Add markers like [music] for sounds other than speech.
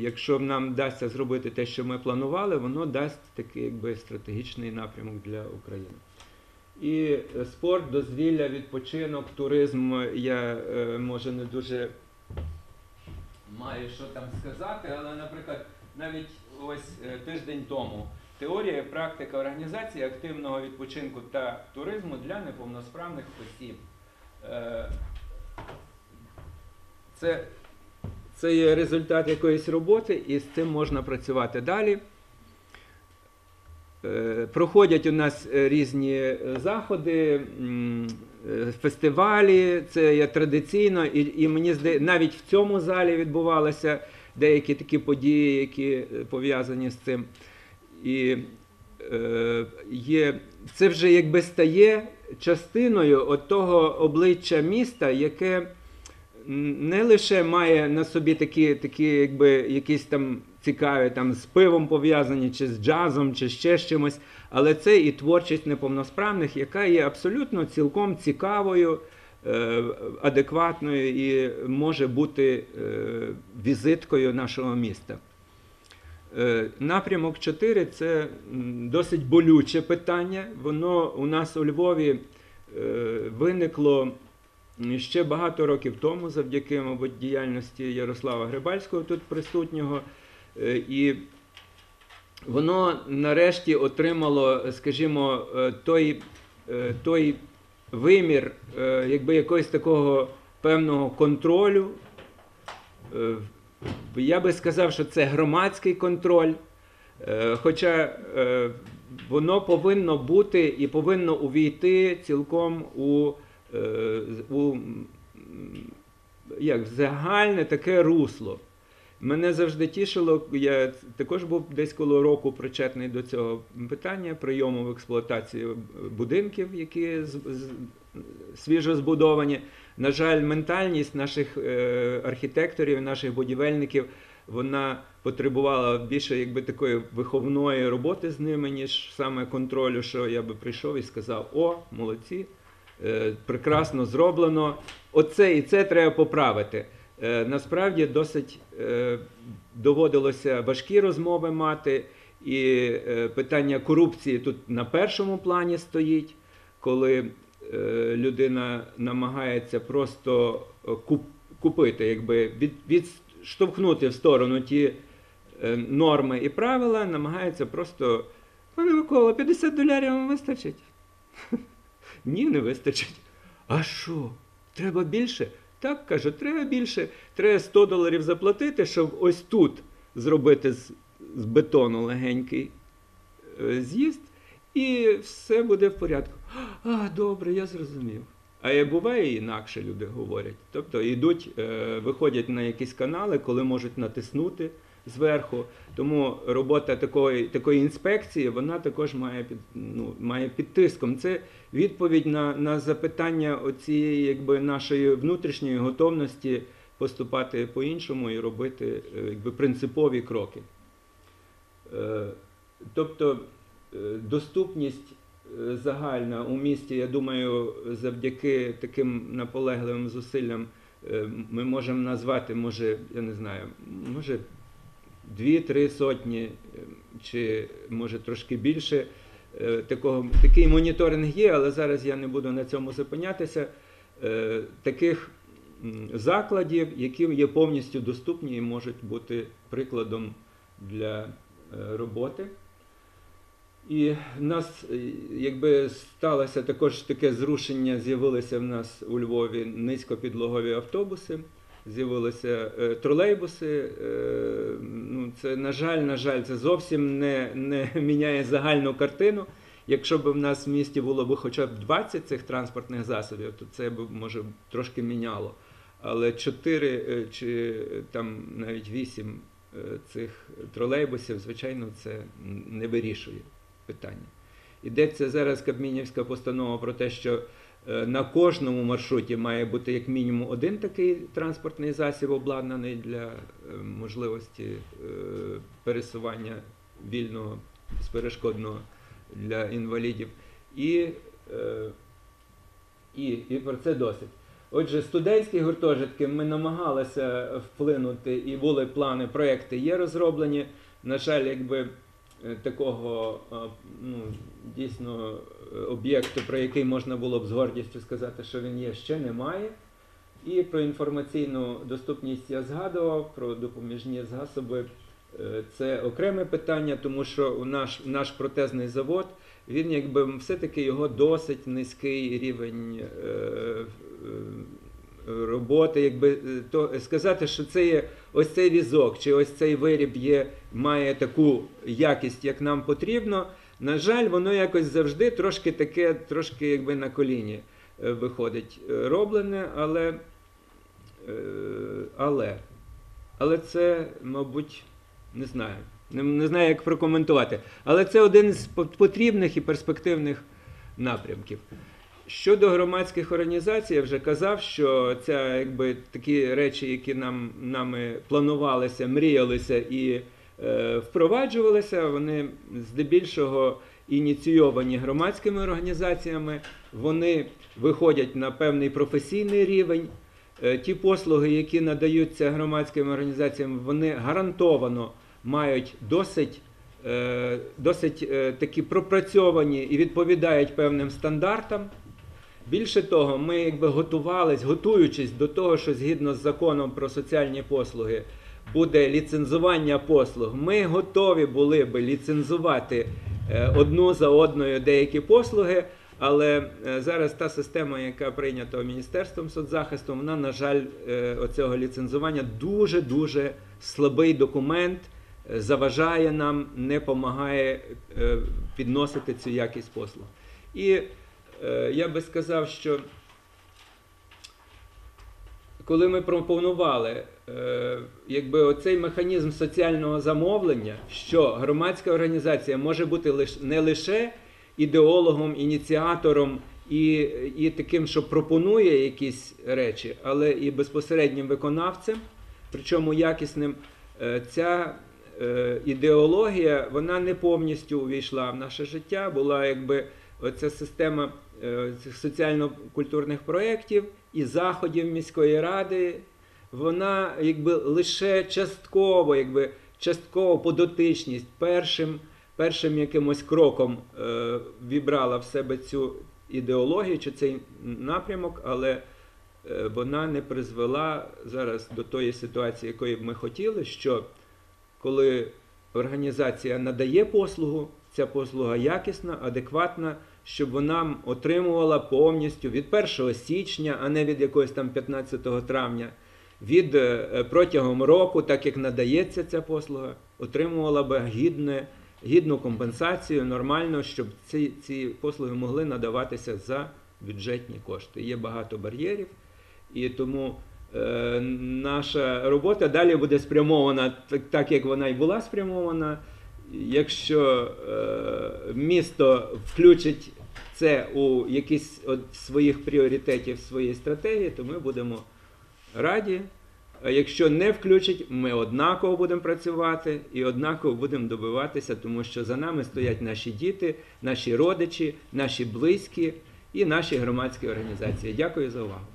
якщо нам вдасться зробити те, що ми планували, воно дасть такий якби стратегічний напрямок для України. І е, спорт, дозвілля, відпочинок, туризм. Я е, може не дуже маю що там сказати, але, наприклад, навіть ось е, тиждень тому теорія і практика організації активного відпочинку та туризму для неповносправних осіб. Це, це є результат якоїсь роботи, і з цим можна працювати далі. Е, Проходять у нас е, різні е, заходи, фестивалі, це є традиційно, і, і мені здається, навіть в цьому залі відбувалися деякі такі події, які пов'язані з цим. І е, є, це вже якби стає частиною от того обличчя міста, яке не лише має на собі такі, такі якби, якісь там цікаві там, з пивом пов'язані, чи з джазом, чи ще з чимось, але це і творчість неповносправних, яка є абсолютно цілком цікавою, е, адекватною і може бути е, візиткою нашого міста. Е, Напрямок 4 це досить болюче питання. Воно у нас у Львові виникло ще багато років тому, завдяки, мабуть, діяльності Ярослава Грибальського тут присутнього. Е, І воно нарешті отримало, скажімо, е, той, е, той вимір якби якогось такого певного контролю. Я би сказав, що це громадський контроль. Хоча воно повинно бути і повинно увійти цілком у, у як, загальне таке русло. Мене завжди тішило, я також був десь коло року причетний до цього питання прийому в експлуатацію будинків, які з, з, свіжо збудовані. На жаль, ментальність наших е, архітекторів, наших будівельників, вона потребувала більше якби такої виховної роботи з ними, ніж саме контролю, що я би прийшов і сказав: О, молодці, е, прекрасно зроблено. Оце і це треба поправити. Е, насправді досить е, доводилося важкі розмови мати, і е, питання корупції тут на першому плані стоїть, коли е, людина намагається просто е, купити, якби відштовхнути в сторону ті е, норми і правила, намагається просто. Пане Микола, 50 долярів вам вистачить? [laughs] Ні, не вистачить. А що? Треба більше? Так, каже, треба більше. Треба 100 доларів заплатити, щоб ось тут зробити з, з бетону легенький е, з'їзд, і все буде в порядку. А, добре, я зрозумів. А як буває, інакше люди говорять. Тобто йдуть, е, виходять на якісь канали, коли можуть натиснути зверху. Тому робота такої, такої інспекції вона також має під, ну, має під тиском. Це відповідь на, на запитання оцієї якби, нашої внутрішньої готовності поступати по-іншому і робити е, якби, принципові кроки. Е, Тобто доступність загальна у місті, я думаю, завдяки таким наполегливим зусиллям е, ми можемо назвати, може, я не знаю, може дві-три сотні, е, чи може трошки більше. Е, Такого, такий моніторинг є, але зараз я не буду на цьому зупинятися. Таких закладів, які є повністю доступні і можуть бути прикладом для роботи. І в нас е, якби сталося також таке зрушення, з'явилися в нас у Львові низькопідлогові автобуси, з'явилися е, тролейбуси. Е, ну, це, на жаль, на жаль, це зовсім не, не [laughs] міняє загальну картину. Якщо б в нас в місті було б хоча б 20 цих транспортних засобів, то це б може трошки міняло. Але 4 чи там навіть 8 цих тролейбусів, звичайно, це не вирішує питання. Йдеться зараз Кабмінівська постанова про те, що е, на кожному маршруті має бути як мінімум один такий транспортний засіб, обладнаний для е, можливості е, пересування вільного, безперешкодного для інвалідів. І, і, і про це досить. Отже, студентські гуртожитки ми намагалися вплинути, і були плани, проекти є розроблені. На жаль, якби такого е, ну, дійсно е, об'єкту, про який можна було б з гордістю сказати, що він є, ще немає. І про інформаційну доступність я згадував, про допоміжні засоби. Е, Це окреме питання, тому що у наш, наш протезний завод, він якби все-таки його досить низький рівень е, е, роботи. Якби е, то сказати, що це є ось цей візок, чи ось цей виріб є, має таку якість, як нам потрібно. На жаль, воно якось завжди трошки таке, трошки якби на коліні е, виходить е, роблене, але, але, але це, мабуть, не знаю. Не знаю, як прокоментувати. Але це один з потрібних і перспективних напрямків. Щодо громадських організацій, я вже казав, що це якби такі речі, які нам нами планувалися, мріялися і е, впроваджувалися, вони здебільшого ініційовані громадськими організаціями, вони виходять на певний професійний рівень. Е, Ті послуги, які надаються громадськими організаціями, вони гарантовано мають досить, е, досить е, такі пропрацьовані і відповідають певним стандартам. Більше того, ми якби готувались, готуючись до того, що згідно з законом про соціальні послуги буде ліцензування послуг, ми готові були би ліцензувати е, одну за одною деякі послуги. Але е, зараз та система, яка прийнята Міністерством соцзахисту, вона, на жаль, е, оцього ліцензування дуже дуже слабий документ, заважає нам, не допомагає підносити цю якість послуг. І я би сказав, що коли ми пропонували е, якби оцей механізм соціального замовлення, що громадська організація може бути не лише ідеологом, ініціатором і, і таким, що пропонує якісь речі, але і безпосереднім виконавцем, причому якісним, е, ця е, ідеологія вона не повністю увійшла в наше життя, була якби оця система е, соціально-культурних проєктів і заходів міської ради, вона якби лише частково, якби частково подотичність першим, першим якимось кроком е, вібрала в себе цю ідеологію чи цей напрямок, але е, вона не призвела зараз до тої ситуації, якої б ми хотіли, що коли організація надає послугу, ця послуга якісна, адекватна, щоб вона отримувала повністю від 1 січня, а не від якогось там 15 травня, від е, протягом року, так як надається ця послуга, отримувала би гідне, гідну компенсацію, нормально, щоб ці, ці послуги могли надаватися за бюджетні кошти. Є багато бар'єрів, і тому е, наша робота далі буде спрямована так, як вона і була спрямована. Якщо е, місто включить це у якісь от своїх пріоритетів своєї стратегії, то ми будемо раді. А якщо не включить, ми однаково будемо працювати і однаково будемо добиватися, тому що за нами стоять наші діти, наші родичі, наші близькі і наші громадські організації. Дякую за увагу.